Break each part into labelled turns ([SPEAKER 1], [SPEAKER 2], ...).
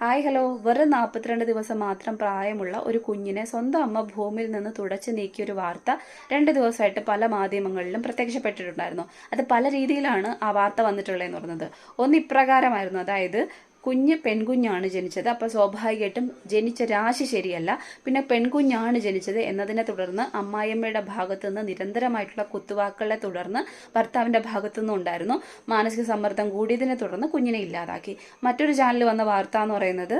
[SPEAKER 1] Hi hello. വെറും നാൽപ്പത്തിരണ്ട് ദിവസം മാത്രം പ്രായമുള്ള ഒരു കുഞ്ഞിനെ സ്വന്തം അമ്മ ഭൂമിയിൽ നിന്ന് തുടച്ചു നീക്കിയ ഒരു വാർത്ത രണ്ട് ദിവസമായിട്ട് പല മാധ്യമങ്ങളിലും പ്രത്യക്ഷപ്പെട്ടിട്ടുണ്ടായിരുന്നു. അത് പല രീതിയിലാണ് ആ വാർത്ത വന്നിട്ടുള്ളതെന്ന് പറഞ്ഞത്. ഒന്ന് ഇപ്രകാരമായിരുന്നു. അതായത് കുഞ്ഞ് പെൺകുഞ്ഞാണ് ജനിച്ചത്. അപ്പോൾ സ്വാഭാവികമായിട്ടും ജനിച്ച രാശി ശരിയല്ല. പിന്നെ പെൺകുഞ്ഞാണ് ജനിച്ചത് എന്നതിനെ തുടർന്ന് അമ്മായിയമ്മയുടെ ഭാഗത്തു നിന്ന് നിരന്തരമായിട്ടുള്ള കുത്തുവാക്കുകളെ തുടർന്ന് ഭർത്താവിന്റെ ഭാഗത്തു നിന്നും ഉണ്ടായിരുന്നു. മാനസിക സമ്മർദ്ദം കൂടിയതിനെ തുടർന്ന് കുഞ്ഞിനെ ഇല്ലാതാക്കി. മറ്റൊരു ചാനൽ വന്ന വാർത്ത എന്ന് പറയുന്നത്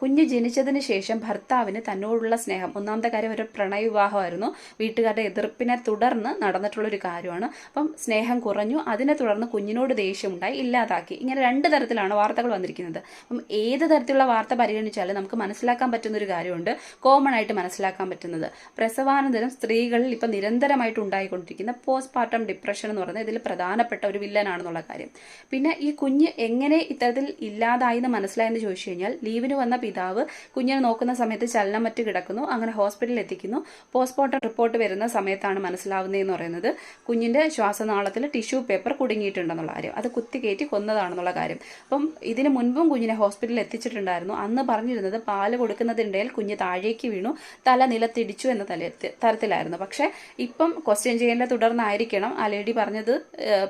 [SPEAKER 1] കുഞ്ഞ് ജനിച്ചതിന് ശേഷം ഭർത്താവിന് തന്നോടുള്ള സ്നേഹം. ഒന്നാമത്തെ കാര്യം ഒരു പ്രണയവിവാഹമായിരുന്നു. വീട്ടുകാരുടെ എതിർപ്പിനെ തുടർന്ന് നടന്നിട്ടുള്ളൊരു കാര്യമാണ്. അപ്പം സ്നേഹം കുറഞ്ഞു. അതിനെ തുടർന്ന് കുഞ്ഞിനോട് ദേഷ്യമുണ്ടായി ഇല്ലാതാക്കി. ഇങ്ങനെ രണ്ട് തരത്തിലാണ് വാർത്തകൾ വന്നിരിക്കുന്നത്. അപ്പം ഏത് തരത്തിലുള്ള വാർത്ത പരിഗണിച്ചാലും നമുക്ക് മനസ്സിലാക്കാൻ പറ്റുന്ന ഒരു കാര്യമുണ്ട്. കോമൺ ആയിട്ട് മനസ്സിലാക്കാൻ പറ്റുന്നത്. പ്രസവാനന്തരം സ്ത്രീകളിൽ ഇപ്പം നിരന്തരമായിട്ട് ഉണ്ടായിക്കൊണ്ടിരിക്കുന്ന പോസ്റ്റ് പാർട്ടം ഡിപ്രഷൻ എന്ന് പറയുന്നത് ഇതിൽ പ്രധാനപ്പെട്ട ഒരു വില്ലനാണെന്നുള്ള കാര്യം. പിന്നെ ഈ കുഞ്ഞ് എങ്ങനെ ഇത്തരത്തിൽ ഇല്ലാതായി എന്ന് മനസ്സിലായെന്ന് ചോദിച്ചു കഴിഞ്ഞാൽ ലീവിന് വന്ന പിതാവ് കുഞ്ഞിനെ നോക്കുന്ന സമയത്ത് ചലനം മറ്റ് കിടക്കുന്നു അങ്ങനെ ഹോസ്പിറ്റലിൽ എത്തിക്കുന്നു. പോസ്റ്റ്മോർട്ടം റിപ്പോർട്ട് വരുന്ന സമയത്താണ് മനസ്സിലാവുന്നതെന്ന് പറയുന്നത്. കുഞ്ഞിന്റെ ശ്വാസനാളത്തിൽ ടിഷ്യൂ പേപ്പർ കുടുങ്ങിയിട്ടുണ്ടെന്നുള്ള കാര്യം. അത് കുത്തി കുത്തിക്കയറ്റി കൊന്നതാണെന്നുള്ള കാര്യം. അപ്പം ഇതിന് മുൻപും കുഞ്ഞിനെ ഹോസ്പിറ്റലിൽ എത്തിച്ചിട്ടുണ്ടായിരുന്നു. അന്ന് പറഞ്ഞിരുന്നത് പാൽ കൊടുക്കുന്നതിനിടയിൽ കുഞ്ഞ് താഴേക്ക് വീണു തല നിലത്തിടിച്ചു എന്ന തല തരത്തിലായിരുന്നു. പക്ഷേ ഇപ്പം ക്വസ്റ്റ്യൻ ചെയ്യേണ്ട തുടർന്നായിരിക്കണം. ആ ലേഡി പറഞ്ഞത്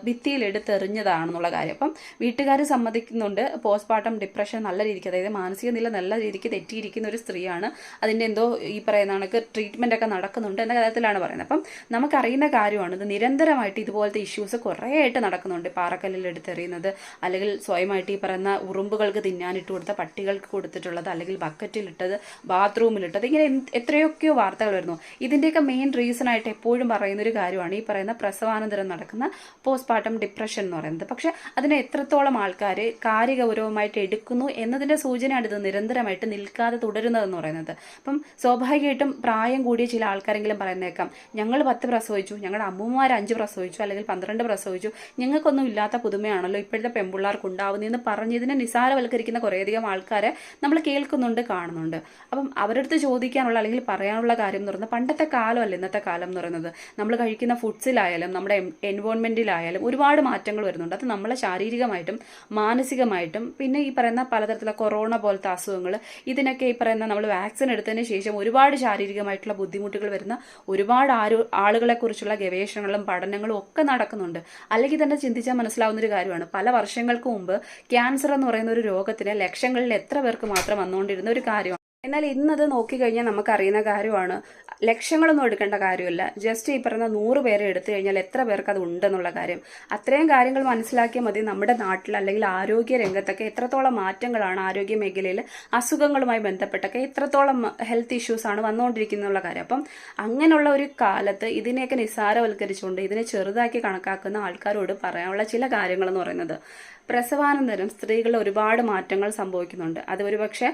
[SPEAKER 1] ഭിത്തിയിലെടുത്തെറിഞ്ഞതാണെന്നുള്ള കാര്യം. അപ്പം വീട്ടുകാർ സമ്മതിക്കുന്നുണ്ട്. പോസ്റ്റ്മോർട്ടം ഡിപ്രഷൻ നല്ല രീതിക്ക് അതായത് മാനസിക നില നല്ല രീതിക്ക് തെറ്റിയിരിക്കുന്ന ഒരു സ്ത്രീയാണ്. അതിന്റെ എന്തോ ഈ പറയുന്ന കണക്ക് ട്രീറ്റ്മെന്റ് ഒക്കെ നടക്കുന്നുണ്ട് എന്ന കാര്യത്തിലാണ് പറയുന്നത്. അപ്പം നമുക്കറിയുന്ന കാര്യമാണ് ഇത് നിരന്തരമായിട്ട് ഇതുപോലത്തെ ഇഷ്യൂസ് കുറേയായിട്ട് നടക്കുന്നുണ്ട്. പാറക്കല്ലിൽ എടുത്തെറിയുന്നത് അല്ലെങ്കിൽ സ്വയമായിട്ട് ഈ പറയുന്ന ഉറുമ്പുകൾക്ക് തിന്നാനിട്ട് കൊടുത്ത പട്ടികൾക്ക് കൊടുത്തിട്ടുള്ളത് അല്ലെങ്കിൽ ബക്കറ്റിലിട്ടത് ബാത്റൂമിലിട്ടത് ഇങ്ങനെ എത്രയൊക്കെയോ വാർത്തകൾ വരുന്നു. ഇതിന്റെയൊക്കെ മെയിൻ റീസൺ ആയിട്ട് എപ്പോഴും പറയുന്ന ഒരു കാര്യമാണ് ഈ പറയുന്ന പ്രസവാനന്തരം നടക്കുന്ന പോസ്റ്റ്മോർട്ടം ഡിപ്രഷൻ എന്ന് പറയുന്നത്. പക്ഷെ അതിനെ എത്രത്തോളം ആൾക്കാർ കാര്യഗൗരവമായിട്ട് എടുക്കുന്നു എന്നതിന്റെ സൂചനയാണ് ഇത് നിരന്തരമായിട്ട് നിൽക്കാതെ തുടരുന്നതെന്ന് പറയുന്നത്. അപ്പം സ്വാഭാവികമായിട്ടും പ്രായം കൂടിയ ചില ആൾക്കാരെങ്കിലും പറയുന്നേക്കാം ഞങ്ങൾ പത്ത് പ്രസവിച്ചു ഞങ്ങളുടെ അമ്മമാർ അഞ്ച് പ്രസവിച്ചു അല്ലെങ്കിൽ പന്ത്രണ്ട് പ്രസവിച്ചു ഞങ്ങൾക്കൊന്നും ഇല്ലാത്ത പുതുമയാണല്ലോ ഇപ്പോഴത്തെ പെൺപിള്ളേർക്ക് ഉണ്ടാവുന്നതെന്ന് പറഞ്ഞതിനെ നിസാരവൽക്കരിക്കുന്ന കുറേയധികം ആൾക്കാരെ നമ്മൾ കേൾക്കുന്നുണ്ട് കാണുന്നുണ്ട്. അപ്പം അവരടുത്ത് ചോദിക്കാനുള്ള അല്ലെങ്കിൽ പറയാനുള്ള കാര്യം എന്ന് പറയുന്നത് പണ്ടത്തെ കാലമല്ല ഇന്നത്തെ കാലം എന്ന് പറയുന്നത്. നമ്മൾ കഴിക്കുന്ന ഫുഡ്സിലായാലും നമ്മുടെ എൻവോൺമെന്റിലായാലും ഒരുപാട് മാറ്റങ്ങൾ വരുന്നുണ്ട്. അത് നമ്മളെ ശാരീരികമായിട്ടും മാനസികമായിട്ടും പിന്നെ ഈ പറയുന്ന പലതരത്തിലുള്ള കൊറോണ പോലത്തെ അസുഖങ്ങൾ ഇതിനൊക്കെ ഈ പറയുന്ന നമ്മൾ വാക്സിൻ എടുത്തതിന് ശേഷം ഒരുപാട് ശാരീരികമായിട്ടുള്ള ബുദ്ധിമുട്ടുകൾ വരുന്ന ഒരുപാട് ആരോ ആളുകളെ കുറിച്ചുള്ള ഗവേഷണങ്ങളും പഠനങ്ങളും ഒക്കെ നടക്കുന്നുണ്ട്. അല്ലെങ്കിൽ തന്നെ ചിന്തിച്ചാൽ മനസ്സിലാവുന്ന ഒരു കാര്യമാണ്. പല വർഷങ്ങൾക്ക് മുമ്പ് ക്യാൻസർ എന്ന് പറയുന്ന ഒരു രോഗത്തിന് ലക്ഷങ്ങളിൽ എത്ര പേർക്ക് മാത്രം വന്നുകൊണ്ടിരുന്ന ഒരു കാര്യമാണ്. എന്നാൽ ഇന്നത് നോക്കിക്കഴിഞ്ഞാൽ നമുക്കറിയുന്ന കാര്യമാണ്. ലക്ഷങ്ങളൊന്നും എടുക്കേണ്ട കാര്യമില്ല. ജസ്റ്റ് ഈ പറഞ്ഞ നൂറ് പേരെ എടുത്തു കഴിഞ്ഞാൽ എത്ര പേർക്ക് അത് ഉണ്ടെന്നുള്ള കാര്യം. അത്രയും കാര്യങ്ങൾ മനസ്സിലാക്കിയാൽ മതി നമ്മുടെ നാട്ടിൽ അല്ലെങ്കിൽ ആരോഗ്യ രംഗത്തൊക്കെ എത്രത്തോളം മാറ്റങ്ങളാണ് ആരോഗ്യ മേഖലയിൽ അസുഖങ്ങളുമായി ബന്ധപ്പെട്ടൊക്കെ എത്രത്തോളം ഹെൽത്ത് ഇഷ്യൂസാണ് വന്നുകൊണ്ടിരിക്കുന്നുള്ള കാര്യം. അപ്പം അങ്ങനെയുള്ള ഒരു കാലത്ത് ഇതിനെയൊക്കെ നിസ്സാരവൽക്കരിച്ചുകൊണ്ട് ഇതിനെ ചെറുതാക്കി കണക്കാക്കുന്ന ആൾക്കാരോട് പറയാനുള്ള ചില കാര്യങ്ങളെന്ന് പറയുന്നത്. പ്രസവാനന്തരം സ്ത്രീകളിൽ ഒരുപാട് മാറ്റങ്ങൾ സംഭവിക്കുന്നുണ്ട്. അത് ഒരുപക്ഷെ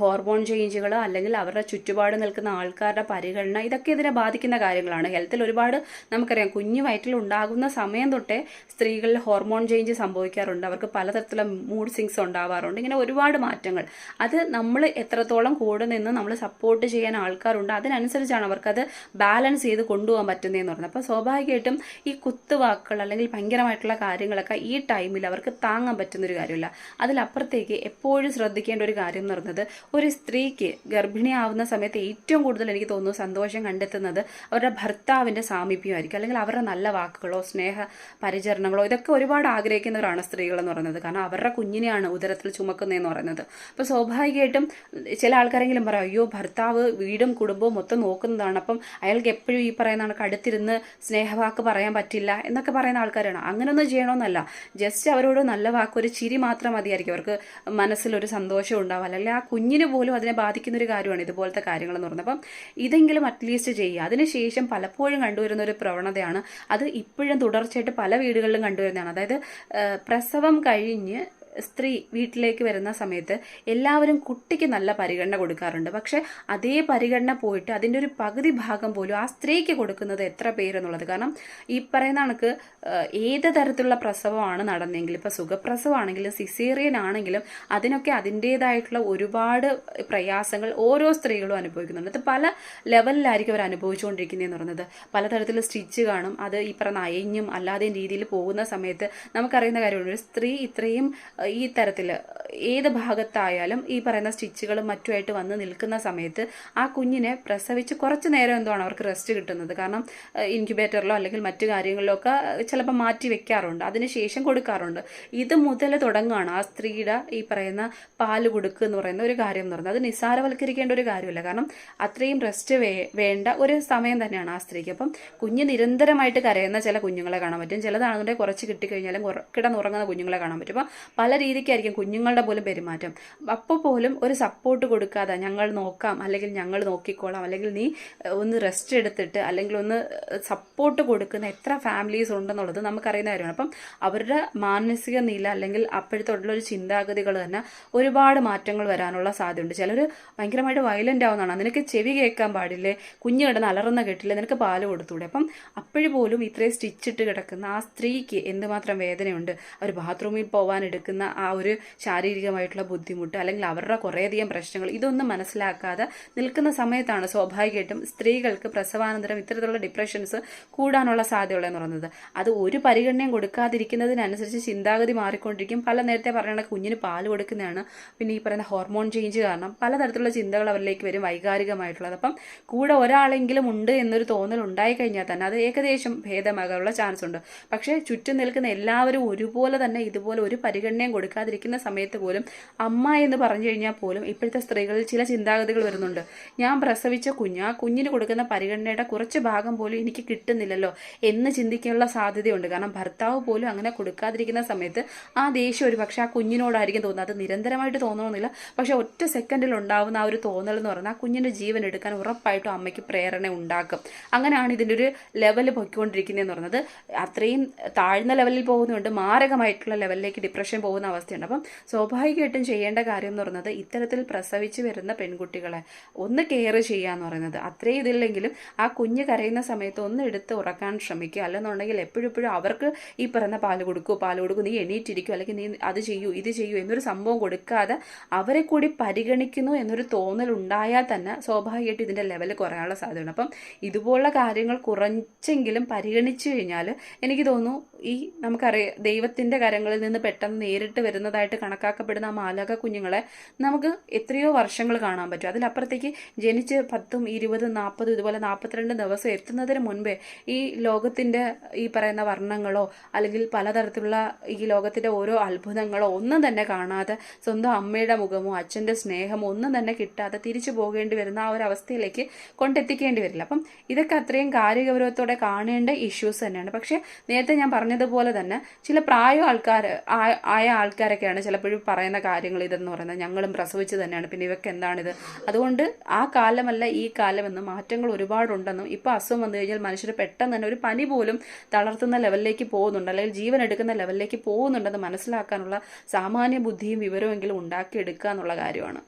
[SPEAKER 1] ഹോർമോൺ ചേഞ്ചുകൾ അല്ലെങ്കിൽ അവരുടെ ചുറ്റുപാട് നിൽക്കുന്ന ആൾക്കാരുടെ പരിഗണന ഇതൊക്കെ ഇതിനെ ബാധിക്കുന്ന കാര്യങ്ങളാണ്. ഹെൽത്തിൽ ഒരുപാട് നമുക്കറിയാം കുഞ്ഞു വയറ്റിൽ ഉണ്ടാകുന്ന സമയം തൊട്ടേ സ്ത്രീകളിൽ ഹോർമോൺ ചേഞ്ച് സംഭവിക്കാറുണ്ട്. അവർക്ക് പലതരത്തിലുള്ള മൂഡ് സിങ്സ് ഉണ്ടാവാറുണ്ട്. ഇങ്ങനെ ഒരുപാട് മാറ്റങ്ങൾ. അത് നമ്മൾ എത്രത്തോളം കൂടെ നിന്ന് നമ്മൾ സപ്പോർട്ട് ചെയ്യാൻ ആൾക്കാരുണ്ട് അതിനനുസരിച്ചാണ് അവർക്കത് ബാലൻസ് ചെയ്ത് കൊണ്ടുപോകാൻ പറ്റുന്നതെന്ന് പറഞ്ഞത് അപ്പോൾ സ്വാഭാവികമായിട്ടും ഈ കുത്തുവാക്കുകൾ അല്ലെങ്കിൽ ഭയങ്കരമായിട്ടുള്ള കാര്യങ്ങളൊക്കെ ഈ ടൈമിൽ അവർക്ക് താങ്ങാൻ പറ്റുന്നൊരു കാര്യമില്ല. അതിലപ്പുറത്തേക്ക് എപ്പോഴും ശ്രദ്ധിക്കേണ്ട ഒരു കാര്യം എന്ന് പറയുന്നത് ഒരു സ്ത്രീക്ക് ഗർഭിണിയാവുന്ന സമയത്ത് ഏറ്റവും കൂടുതൽ എനിക്ക് തോന്നുന്നു സന്തോഷം കണ്ടെത്തുന്നത് അവരുടെ ഭർത്താവിന്റെ സാമീപ്യമായിരിക്കും. അല്ലെങ്കിൽ അവരുടെ നല്ല വാക്കുകളോ സ്നേഹ പരിചരണങ്ങളോ ഇതൊക്കെ ഒരുപാട് ആഗ്രഹിക്കുന്നവരാണ് സ്ത്രീകൾ എന്ന് പറയുന്നത്. കാരണം അവരുടെ കുഞ്ഞിനെയാണ് ഉദരത്തിൽ ചുമക്കുന്നതെന്ന് പറയുന്നത്. അപ്പോൾ സ്വാഭാവികമായിട്ടും ചില ആൾക്കാരെങ്കിലും പറയും അയ്യോ ഭർത്താവ് വീടും കുടുംബവും മൊത്തം നോക്കുന്നതാണ്. അപ്പം അയാൾക്ക് എപ്പോഴും ഈ പറയുന്ന കണക്ക് അടുത്തിരുന്ന് സ്നേഹവാക്ക് പറയാൻ പറ്റില്ല എന്നൊക്കെ പറയുന്ന ആൾക്കാരാണ്. അങ്ങനെയൊന്നും ചെയ്യണമെന്നല്ല ജസ്റ്റ് അവരോട് നല്ല വാക്ക് ഒരു ചിരി മാത്രം മതിയായിരിക്കും. അവർക്ക് മനസ്സിലൊരു സന്തോഷം ഉണ്ടാവും. അല്ലെങ്കിൽ ആ കുഞ്ഞിന് പോലും അതിനെ ബാധിക്കുന്ന ഒരു കാര്യമാണ് ഇതുപോലത്തെ കാര്യങ്ങൾ എന്ന് പറയുന്നത്. അപ്പം ഇതെങ്കിലും അറ്റ്ലീസ്റ്റ് ചെയ്യുക. അതിനുശേഷം പലപ്പോഴും കണ്ടുവരുന്ന ഒരു പ്രവണതയാണ് അത് ഇപ്പോഴും തുടർച്ചയായിട്ട് പല വീടുകളിലും കണ്ടുവരുന്നതാണ്. അതായത് പ്രസവം കഴിഞ്ഞ് സ്ത്രീ വീട്ടിലേക്ക് വരുന്ന സമയത്ത് എല്ലാവരും കുട്ടിക്ക് നല്ല പരിഗണന കൊടുക്കാറുണ്ട്. പക്ഷെ അതേ പരിഗണന പോയിട്ട് അതിന്റെ ഒരു പകുതി ഭാഗം പോലും ആ സ്ത്രീക്ക് കൊടുക്കുന്നത് എത്ര പേരെന്നുള്ളത്. കാരണം ഈ പറയുന്ന കണക്ക് ഏത് തരത്തിലുള്ള പ്രസവമാണ് നടന്നെങ്കിലും ഇപ്പോൾ സുഖപ്രസവമാണെങ്കിലും സിസേറിയൻ ആണെങ്കിലും അതിനൊക്കെ അതിന്റേതായിട്ടുള്ള ഒരുപാട് പ്രയാസങ്ങൾ ഓരോ സ്ത്രീകളും അനുഭവിക്കുന്നുണ്ട്. അത് പല ലെവലിലായിരിക്കും അവർ അനുഭവിച്ചുകൊണ്ടിരിക്കുന്നതെന്ന് പറയുന്നത്. പലതരത്തിൽ സ്റ്റിച്ച് കാണും. അത് ഈ പറയുന്ന അയഞ്ഞും അല്ലാതെയും രീതിയിൽ പോകുന്ന സമയത്ത് നമുക്കറിയുന്ന കാര്യമാണ് ഒരു സ്ത്രീ ഇത്രയും ഈ തരത്തിൽ ഏത് ഭാഗത്തായാലും ഈ പറയുന്ന സ്റ്റിച്ചുകളും മറ്റുമായിട്ട് വന്ന് നിൽക്കുന്ന സമയത്ത് ആ കുഞ്ഞിനെ പ്രസവിച്ച് കുറച്ച് നേരം എന്താണ് അവർക്ക് റെസ്റ്റ് കിട്ടുന്നത്? കാരണം ഇൻക്യുബേറ്ററിലോ അല്ലെങ്കിൽ മറ്റു കാര്യങ്ങളിലോ ഒക്കെ ചിലപ്പോൾ മാറ്റി വെക്കാറുണ്ട്. അതിനുശേഷം കൊടുക്കാറുണ്ട്. ഇത് മുതൽ തുടങ്ങുകയാണ് ആ സ്ത്രീയുടെ ഈ പറയുന്ന പാൽ കൊടുക്കുക എന്ന് പറയുന്ന ഒരു കാര്യം എന്ന് പറയുന്നത് അത് നിസ്സാരവൽക്കരിക്കേണ്ട ഒരു കാര്യമല്ല. കാരണം അത്രയും റെസ്റ്റ് വേണ്ട ഒരു സമയം തന്നെയാണ് ആ സ്ത്രീക്ക്. അപ്പം കുഞ്ഞ് നിരന്തരമായിട്ട് കരയുന്ന ചില കുഞ്ഞുങ്ങളെ കാണാൻ പറ്റും. ചിലതാണെന്നുണ്ടെങ്കിൽ കുറച്ച് കിട്ടിക്കഴിഞ്ഞാലും കിടന്നുറങ്ങുന്ന കുഞ്ഞുങ്ങളെ കാണാൻ പറ്റും. അപ്പം പല രീതിക്കായിരിക്കും കുഞ്ഞുങ്ങളുടെ പോലും പെരുമാറ്റം. അപ്പോൾ പോലും ഒരു സപ്പോർട്ട് കൊടുക്കാതെ ഞങ്ങൾ നോക്കാം അല്ലെങ്കിൽ ഞങ്ങൾ നോക്കിക്കോളാം അല്ലെങ്കിൽ നീ ഒന്ന് റെസ്റ്റ് എടുത്തിട്ട് അല്ലെങ്കിൽ ഒന്ന് സപ്പോർട്ട് കൊടുക്കുന്ന എത്ര ഫാമിലീസ് ഉണ്ടെന്നുള്ളത് നമുക്കറിയുന്ന കാര്യമാണ്. അപ്പം അവരുടെ മാനസിക നില അല്ലെങ്കിൽ അപ്പോഴത്തോട്ടുള്ള ഒരു ചിന്താഗതികൾ തന്നെ ഒരുപാട് മാറ്റങ്ങൾ വരാനുള്ള സാധ്യതയുണ്ട്. ചിലർ ഭയങ്കരമായിട്ട് വയലന്റ് ആവുന്നതാണ്. നിനക്ക് ചെവി കേൾക്കാൻ പാടില്ലേ? കുഞ്ഞ് കിടന്ന് അലറുന്ന കെട്ടില്ലേ? നിനക്ക് പാൽ കൊടുത്തൂടെ? അപ്പം അപ്പോഴും പോലും ഇത്രയും സ്റ്റിച്ചിട്ട് കിടക്കുന്ന ആ സ്ത്രീക്ക് എന്തുമാത്രം വേദനയുണ്ട്? അവർ ബാത്റൂമിൽ പോകാൻ എടുക്കുന്ന ആ ഒരു ശാരീരികമായിട്ടുള്ള ബുദ്ധിമുട്ട് അല്ലെങ്കിൽ അവരുടെ കുറേയധികം പ്രശ്നങ്ങൾ ഇതൊന്നും മനസ്സിലാക്കാതെ നിൽക്കുന്ന സമയത്താണ് സ്വാഭാവികമായിട്ടും സ്ത്രീകൾക്ക് പ്രസവാനന്തരം ഇത്തരത്തിലുള്ള ഡിപ്രഷൻസ് കൂടാനുള്ള സാധ്യതയുള്ളതെന്ന് പറയുന്നത്. അത് ഒരു പരിഗണനയും കൊടുക്കാതിരിക്കുന്നതിനനുസരിച്ച് ചിന്താഗതി മാറിക്കൊണ്ടിരിക്കും. പല നേരത്തെ പറയുന്ന കുഞ്ഞിന് പാൽ കൊടുക്കുന്നതാണ്. പിന്നെ ഈ പറയുന്ന ഹോർമോൺ ചേഞ്ച് കാരണം പലതരത്തിലുള്ള ചിന്തകൾ അവരിലേക്ക് വരും വൈകാരികമായിട്ടുള്ളത്. അപ്പം കൂടെ ഒരാളെങ്കിലും ഉണ്ട് എന്നൊരു തോന്നൽ ഉണ്ടായി കഴിഞ്ഞാൽ തന്നെ അത് ഏകദേശം ഭേദമാകാനുള്ള ചാൻസ് ഉണ്ട്. പക്ഷേ ചുറ്റും നിൽക്കുന്ന എല്ലാവരും ഒരുപോലെ തന്നെ ഇതുപോലെ ഒരു പരിഗണനയും കൊടുക്കാതിരിക്കുന്ന സമയത്ത് പോലും അമ്മ എന്ന് പറഞ്ഞു കഴിഞ്ഞാൽ പോലും ഇപ്പോഴത്തെ സ്ത്രീകളിൽ ചില ചിന്താഗതികൾ വരുന്നുണ്ട്. ഞാൻ പ്രസവിച്ച കുഞ്ഞ് ആ കുഞ്ഞിന് കൊടുക്കുന്ന പരിഗണനയുടെ കുറച്ച് ഭാഗം പോലും എനിക്ക് കിട്ടുന്നില്ലല്ലോ എന്ന് ചിന്തിക്കാനുള്ള സാധ്യതയുണ്ട്. കാരണം ഭർത്താവ് പോലും അങ്ങനെ കൊടുക്കാതിരിക്കുന്ന സമയത്ത് ആ ദേഷ്യം ഒരു പക്ഷേ ആ കുഞ്ഞിനോടായിരിക്കും തോന്നുന്നത്. അത് നിരന്തരമായിട്ട് തോന്നണമെന്നില്ല. പക്ഷെ ഒറ്റ സെക്കൻഡിൽ ഉണ്ടാവുന്ന ആ ഒരു തോന്നൽ എന്ന് പറഞ്ഞാൽ ആ കുഞ്ഞിന്റെ ജീവൻ എടുക്കാൻ ഉറപ്പായിട്ടും അമ്മയ്ക്ക് പ്രേരണ ഉണ്ടാക്കും. അങ്ങനെയാണ് ഇതിന്റെ ഒരു ലെവൽ പൊയ്ക്കൊണ്ടിരിക്കുന്നതെന്ന് പറയുന്നത്. അത്രയും താഴ്ന്ന ലെവലിൽ പോകുന്നുണ്ട്. മാരകമായിട്ടുള്ള ലെവലിലേക്ക് ഡിപ്രഷൻ പോകുന്ന അവസ്ഥയുണ്ട്. അപ്പം സ്വാഭാവികമായിട്ടും ചെയ്യേണ്ട കാര്യം എന്ന് പറയുന്നത് ഇത്തരത്തിൽ പ്രസവിച്ച് വരുന്ന പെൺകുട്ടികളെ ഒന്ന് കെയർ ചെയ്യുക എന്ന് പറയുന്നത്. അത്രയും ഇതില്ലെങ്കിലും ആ കുഞ്ഞ് കരയുന്ന സമയത്ത് ഒന്ന് എടുത്ത് ഉറക്കാൻ ശ്രമിക്കുക. അല്ലെന്നുണ്ടെങ്കിൽ എപ്പോഴും അവർക്ക് ഈ പറയുന്ന പാൽ കൊടുക്കൂ പാൽ കൊടുക്കൂ നീ എണീറ്റിരിക്കൂ അല്ലെങ്കിൽ നീ അത് ചെയ്യൂ ഇത് ചെയ്യൂ എന്നൊരു സംഭവം കൊടുക്കാതെ അവരെ കൂടി പരിഗണിക്കുന്നു എന്നൊരു തോന്നൽ ഉണ്ടായാൽ തന്നെ സ്വാഭാവികമായിട്ട് ഇതിന്റെ ലെവൽ കുറയാനുള്ള സാധ്യതയുണ്ട്. അപ്പം ഇതുപോലുള്ള കാര്യങ്ങൾ കുറച്ചെങ്കിലും പരിഗണിച്ചു കഴിഞ്ഞാൽ എനിക്ക് തോന്നുന്നു ഈ നമുക്കറിയാം ദൈവത്തിന്റെ കരങ്ങളിൽ നിന്ന് പെട്ടെന്ന് നേരിട്ട് വരുന്നതായിട്ട് കണക്കാക്കപ്പെടുന്ന ആ മാലക കുഞ്ഞുങ്ങളെ നമുക്ക് എത്രയോ വർഷങ്ങൾ കാണാൻ പറ്റും. അതിലപ്പുറത്തേക്ക് ജനിച്ച് പത്തും ഇരുപതും നാൽപ്പതും ഇതുപോലെ നാൽപ്പത്തിരണ്ട് ദിവസം എത്തുന്നതിന് മുൻപേ ഈ ലോകത്തിന്റെ ഈ പറയുന്ന വർണങ്ങളോ അല്ലെങ്കിൽ പലതരത്തിലുള്ള ഈ ലോകത്തിന്റെ ഓരോ അത്ഭുതങ്ങളോ ഒന്നും തന്നെ കാണാതെ സ്വന്തം അമ്മയുടെ മുഖമോ അച്ഛന്റെ സ്നേഹമോ ഒന്നും തന്നെ കിട്ടാതെ തിരിച്ചു പോകേണ്ടി വരുന്ന ആ ഒരു അവസ്ഥയിലേക്ക് കൊണ്ടെത്തിക്കേണ്ടി വരില്ല. അപ്പം ഇതൊക്കെ അത്രയും കാര്യഗൗരവത്തോടെ കാണേണ്ട ഇഷ്യൂസ് തന്നെയാണ്. പക്ഷേ നേരത്തെ ഞാൻ പറഞ്ഞതുപോലെ തന്നെ ചില പ്രായ ആൾക്കാർ ആയ ആൾക്കാരൊക്കെയാണ് ചിലപ്പോഴും പറയുന്ന കാര്യങ്ങൾ ഇതെന്ന് പറയുന്നത്. ഞങ്ങളും പ്രസവിച്ച് തന്നെയാണ്. പിന്നെ ഇവയ്ക്ക് എന്താണിത്? അതുകൊണ്ട് ആ കാലമല്ല ഈ കാലമെന്നും മാറ്റങ്ങൾ ഒരുപാടുണ്ടെന്നും ഇപ്പോൾ അസുഖം വന്നു കഴിഞ്ഞാൽ മനുഷ്യർ പെട്ടെന്ന് തന്നെ ഒരു പനി പോലും തളർത്തുന്ന ലെവലിലേക്ക് പോകുന്നുണ്ട്. അല്ലെങ്കിൽ ജീവൻ എടുക്കുന്ന ലെവലിലേക്ക് പോകുന്നുണ്ടെന്ന് മനസ്സിലാക്കാനുള്ള സാമാന്യ ബുദ്ധിയും വിവരമെങ്കിലും ഉണ്ടാക്കിയെടുക്കുക എന്നുള്ള കാര്യമാണ്.